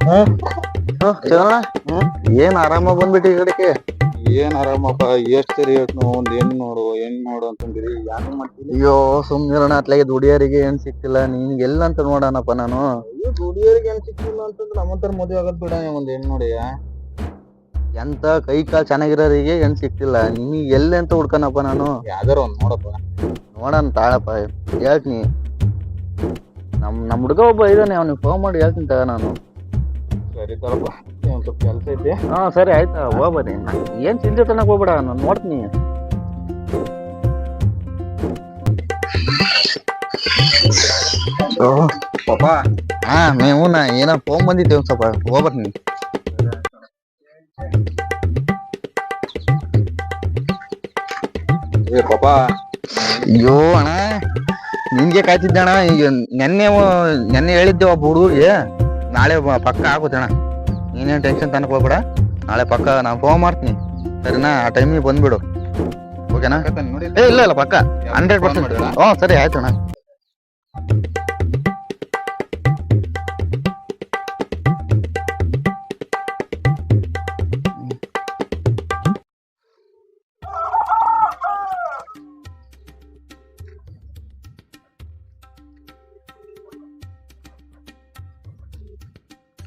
ಚಂದ್ರಣ್ಣ ಏನ್ ಆರಾಮ ಬಂದ್ಬಿಟ್ಟಿ ಈ ಕಡೆಗೆ? ಏನ್ ಆರಾಮಪ್ಪ ಎಷ್ಟ್ ಸರಿ ಹೇಳ್ತು ಒಂದ್ ಹೆಣ್ ನೋಡು ಹೆಣ್ ನೋಡು ಅಂತಂದಿರಿ. ಯಾಕೆ ಮಾಡ್ತೀನಿ ಅಯ್ಯೋ ಸುಮ್ನಿರೋಣ ಅತ್ಲಾಗೆ ದುಡಿಯರಿಗೆ ಏನ್ ಸಿಕ್ತಿಲ್ಲ ನಿನ್ಗೆ ಎಲ್ಲಂತ ನೋಡಣಪ್ಪ ನಾನು. ದುಡಿಯರಿಗೆ ಏನ್ ಸಿಕ್ತಿಲ್ಲ ಅಂತಂದ್ರೆ ನಮ್ಮಂತರ ಮದ್ವೆ ಆಗದ್ ಬಿಡ ಒಂದ್ ಹೆಣ್ ನೋಡಿ ಎಂತ ಕೈ ಕಾಲ್ ಚೆನ್ನಾಗಿರೋರಿಗೆ ಏನ್ ಸಿಕ್ತಿಲ್ಲ ನಿನಗೆ ಎಲ್ಲಿ ಅಂತ ಹುಡ್ಕನಪ್ಪ ನಾನು. ಯಾವ್ದಾರ ಒಂದ್ ನೋಡಪ್ಪ. ನೋಡನ್ ತಾಳಪ್ಪ ಹೇಳ್ತೀನಿ. ನಮ್ ನಮ್ ಹುಡ್ಗ ಒಬ್ಬ ಇದಾನೆ ಅವ್ನಿಗೆ ಫೋನ್ ಮಾಡಿ ಹೇಳ್ತೀನಿ ತಗ ನಾನು. ಸರಿ ತರಪ್ಪ. ಒಂದ್ ಸ್ವಲ್ಪ ಐತಿ ಹಾ ಸರಿ ಆಯ್ತಾ. ಹೋಗ್ಬನ್ನಿ ಏನ್ ಚಿಂತೆ ತನಕ ಹೋಗ್ಬೇಡ ನಾನು ನೋಡ್ತೀನಿ. ಪಾಪ ಹಾ ಮೇವುನ ಏನೋ ಫೋನ್ ಬಂದಿತ್ತು ಒಂದ್ ಸ್ವಲ್ಪ ಹೋಗ್ಬರ್ತೀನಿ ಏ ಪಾಪ ಅಯ್ಯೋ ಅಣ್ಣ. ನಿನ್ಗೆ ಕಾಯ್ತಿದ್ದೆ ಅಣ್ಣ. ಈಗ ನೆನ್ನೆ ನೆನ್ನೆ ಹೇಳಿದ್ದೆ ಒಬ್ಬ ಹುಡುಗಿಗೆ ನಾಳೆ ಪಕ್ಕ ಆಗುತ್ತೆ ಅಣ್ಣ ನೀನೇನ್ ಟೆನ್ಷನ್ ತನಕ ಹೋಗ್ಬೇಡ. ನಾಳೆ ಪಕ್ಕ ನಾನು ಫೋನ್ ಮಾಡ್ತೀನಿ. ಸರಿನಾ? ಆ ಟೈಮಿಗೆ ಬಂದ್ಬಿಡು. ಓಕೆನಾ ಏ ಇಲ್ಲ ಇಲ್ಲ ಪಕ್ಕ. ಹಂಡ್ರೆಡ್ ಪರ್ಸೆಂಟ್ ಹ್ಞೂ ಸರಿ ಆಯ್ತು ಅಣ್ಣ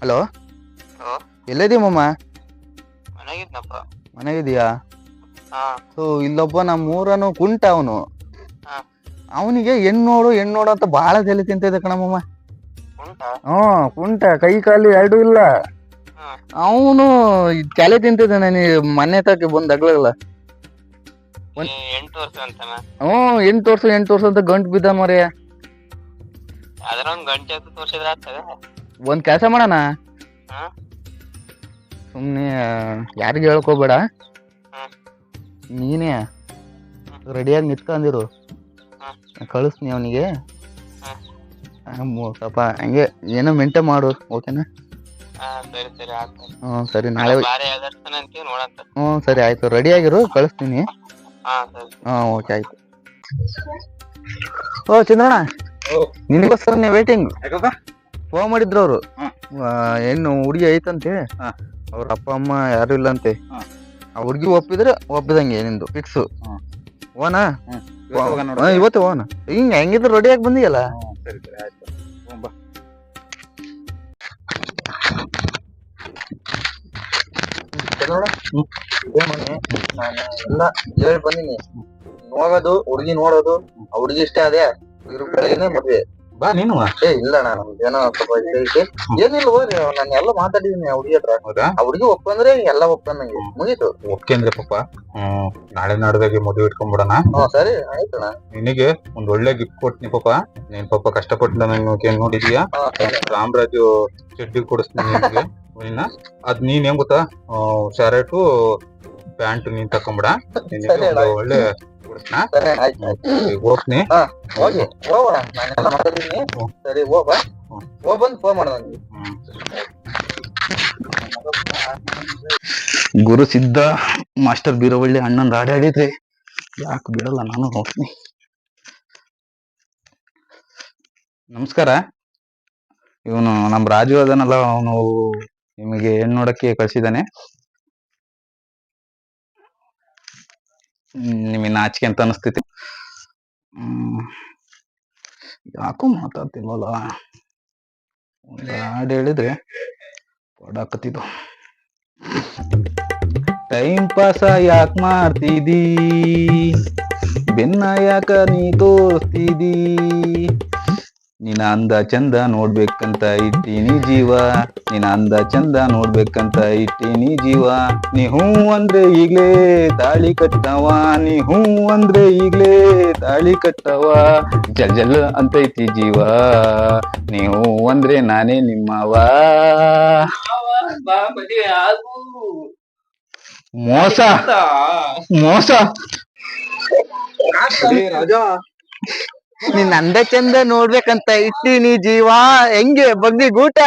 ಹಲೋ? ಹಲೋ? ಮನೆಗಿದ್ನಪ್ಪ. ಮನೆಗಿದೀಯಾ? ಹಾ. ಸೊ ಇಲ್ಲೊಬ್ಬ ನಮ್ಮ ಊರನು ಕುಂಟ ಅವನು. ಹಾ. ಅವನಿಗೆ ಹೆಣ್ಣೋಡು ಹೆಣ್ಣೋಡು ಅಂತ ಬಹಳ ತಲೆ ತಿಂತಿದ್ದೆ ಕಣಮ್ಮಮ್ಮ ಉಂಟಾ ಹ್ಮ್ ಕುಂಟ. ಕೈ ಕಾಲು ಎರಡು ಇಲ್ಲ. ಹಾ. ಅವನು ತಲೆ ತಿಂತಿದ್ದೆ ನನಗೆ ಮನೆ ತಕ್ಕೆ ಬಂದ್ ಅಗ್ಲಲ್ಲ ಎಂಟು ವರ್ಷ ಅಂತಾನ ಹ್ಮ್ ಎಂಟು ವರ್ಷ ಎಂಟು ವರ್ಷ ಅಂತ ಗಂಟು ಬಿದ್ದ ಮರೆಯ. ಒಂದ್ ಗಂಟೆ ಹತ್ತು ತೋರ್ಸಿದ್ರ ಆಗ್ತದೆ. ಒಂದ್ ಕೆಲಸ ಮಾಡೋಣ? ಹಾ? ಸುಮ್ನೆ ಯಾರಿಗೂ ಹೇಳ್ಕೋಬೇಡ ಹ್ಮ್. ನೀನೇ ರೆಡಿಯಾಗಿ ನಿತ್ಕೊಂಡಿರು. ಹ್ಮ್. ಕಳಿಸ್ತೀನಿ ಅವನಿಗೆ. ಹ್ಮ್. ಸ್ವಲ್ಪ ಹಂಗೆ ಏನೋ ಮೆಂಟೇನ್ ಮಾಡು ಓಕೆನಾ? ಹಾ ಸರಿ ಸರಿ ಆಗ್ತದೆ ಹ್ಞೂ ಸರಿ ನಾಳೆ ಬಾರಿ ಯಾವ್ದಾರ್ತಾನ ಅಂತೀವಿ ನೋಡಂತ ಹ್ಞೂ ಸರಿ. ಆಯ್ತು. ರೆಡಿ ಆಗಿರು ಕಳಿಸ್ತೀನಿ. ಹಾ ಸರಿ ಹಾ ಓಕೆ ಆಯ್ತು. ಓ ಚಂದ್ರಣ್ಣ ಓ. ನಿನಗೋಸ್ಕರನೇ ವೇಟಿಂಗ್ ಯಾಕಪ್ಪ? ಫೋನ್ ಮಾಡಿದ್ರು ಅವರು. ಏನು ಹೆಣ್ಣು ಹುಡುಗಿ ಐತಂತೆ. ಹಾ. ಅವ್ರ ಅಪ್ಪ ಅಮ್ಮ ಯಾರು ಇಲ್ಲಂತೆ. ಹಾ. ಆ ಹುಡುಗಿ ಒಪ್ಪಿದ್ರೆ ಒಪ್ಪಿದಂಗೆ ನಿಂದು ಫಿಕ್ಸ್. ಓನಾ ಇವತ್ತು ಹೋಗೋಣ ನೋಡು. ಇವತ್ತು ಓನ ಹಿಂಗ ಹೆಂಗಿದ್ರು ರೆಡಿ ಆಗಿ ಬಂದಿಯಲ್ಲ? ಹ್ಮ್, ಸರಿ ಸರಿ ಆಯ್ತು. ಬಾ. ಎಲ್ಲ ಹೇಳಿ ಬಂದಿನಿ. ನೋಡೋದು ಹುಡುಗಿ ನೋಡೋದು ಹುಡುಗಿ ಇಷ್ಟ ಅದೇ. ಇವ್ರ ಮದ್ವೆ. ಬಾ ನೀನು ಏ ಇಲ್ಲ ನಾನು ಏನೋ ಸ್ವಲ್ಪ ಐತಿ ಏನಿಲ್ಲ ಹೋಗ್ರಿ ನಾನು ಎಲ್ಲ ಮಾತಾಡಿದೀನಿ ಹುಡುಗಿ ಹತ್ರ. ಹೌದಾ? ಆ ಹುಡುಗಿ ಒಪ್ಪಂದ್ರೆ ಎಲ್ಲ ಒಪ್ಪಂದಂಗೆ ಮುಗೀತು. ಓಕೆ ಅಂದ್ರೆ ಪಾಪ. ಹ್ಮ್ ನಾಳೆ ನಾಡ್ದಾಗೆ ಮದುವೆ ಇಟ್ಕೊಂಡ್ಬಿಡೋಣ ಹ್ಞೂ ಸರಿ ಆಯ್ತಣ್ಣ ನಿನಗೆ ಒಂದ್ ಒಳ್ಳೆ ಗಿಫ್ಟ್ ಕೊಡ್ತೀನಿ ಪಾಪ. ನೀನ್ ಪಾಪ ಕಷ್ಟಪಟ್ಟು ನಂಗೆ ನೋಡಿದೀಯಾ? ಹಾ, ಸರಿ. ರಾಮರಾಜು ಚಡ್ಡಿ ಕೊಡಿಸ್ತೀನಿ ನಿನಗೆ. ನಿನ್ನ ಅದ್ ನೀನ್ ಹೆಂಗ್ ಗೊತ್ತಾ? ಶರ್ಟು ಪ್ಯಾಂಟ್ ನೀನ್ ತಕೊಂಬಿಡ. ನಿನಗೆ ಸರಿ, ಒಂದು ಆಯ್ತು. ಒಳ್ಳೆ ಕೊಡಿಸ್ನ ಸರಿ ಆಯ್ತು ಆಯ್ತು. ಹೋಗ್ತೀನಿ. ಹೋಗಿ ಹೋಗೋಣ ನಾನೆಲ್ಲ ಮಾತಾಡಿದೀನಿ ಸರಿ ಹೋಗ ಹೋಗ್ ಬಂದು ಫೋನ್ ಮಾಡ ನನಗೆ ಗುರು ಸಿದ್ಧ ಮಾಸ್ಟರ್ ಬೀರವಳ್ಳಿ ಅಣ್ಣನ್ ರಾಡಿ ಆಡಿದ್ರಿ. ಯಾಕೆ ಬಿಡಲ್ಲ ನಾನು ಹೋಗ್ತೀನಿ. ನಮಸ್ಕಾರ. ಇವನು ನಮ್ ರಾಜು ಅದನಲ್ಲ ಅವನು ನಿಮಗೆ ಹೆಣ್ಣು ನೋಡಕ್ಕೆ ಕಳ್ಸಿದಾನೆ ನಿಮಗೆ ನಾಚಿಕೆ ಅಂತ ಅನಿಸ್ತೈತಿ ಯಾಕೋ ಮಾತಾಡ್ತಿಲ್ವಲ್ಲ? ಹಾಡ್ ಹೇಳಿದ್ರೆ ಪಡಾಕತ್ತಿದ್ದು ಟೈಮ್ ಪಾಸ ಯಾಕೆ ಮಾಡ್ತಿದೀ? ಬೆನ್ನ ಯಾಕ ನೀ ತೋರಿಸ್ತಿದೀ? ನಿನ್ನ ಅಂದ ಚಂದ ನೋಡ್ಬೇಕಂತ ಇಟ್ಟೀನಿ ಜೀವ. ನಿನ್ನ ಅಂದ ಚಂದ ನೋಡ್ಬೇಕಂತ ಇಟ್ಟೀನಿ ಜೀವ. ನೀ ಹೂ ಅಂದ್ರೆ ಈಗ್ಲೇ ತಾಳಿ ಕಟ್ಟವ. ನೀ ಹೂ ಅಂದ್ರೆ ಈಗ್ಲೇ ತಾಳಿ ಕಟ್ಟವ. ಜಲ್ ಜಲ್ ಅಂತೈತಿ ಜೀವ. ನೀ ಹೂ ಅಂದ್ರೆ ನಾನೇ ನಿಮ್ಮವ. ಮೋಸ. ಮೋಸ. ರಾಜಾ. ನಿನ್ ಅಂದ ಚಂದ ನೋಡ್ಬೇಕಂತ ಇಟ್ಟೀನಿ ಜೀವ. ಹೆಂಗೆ ಬಗ್ಗಿ ಗೂಟ?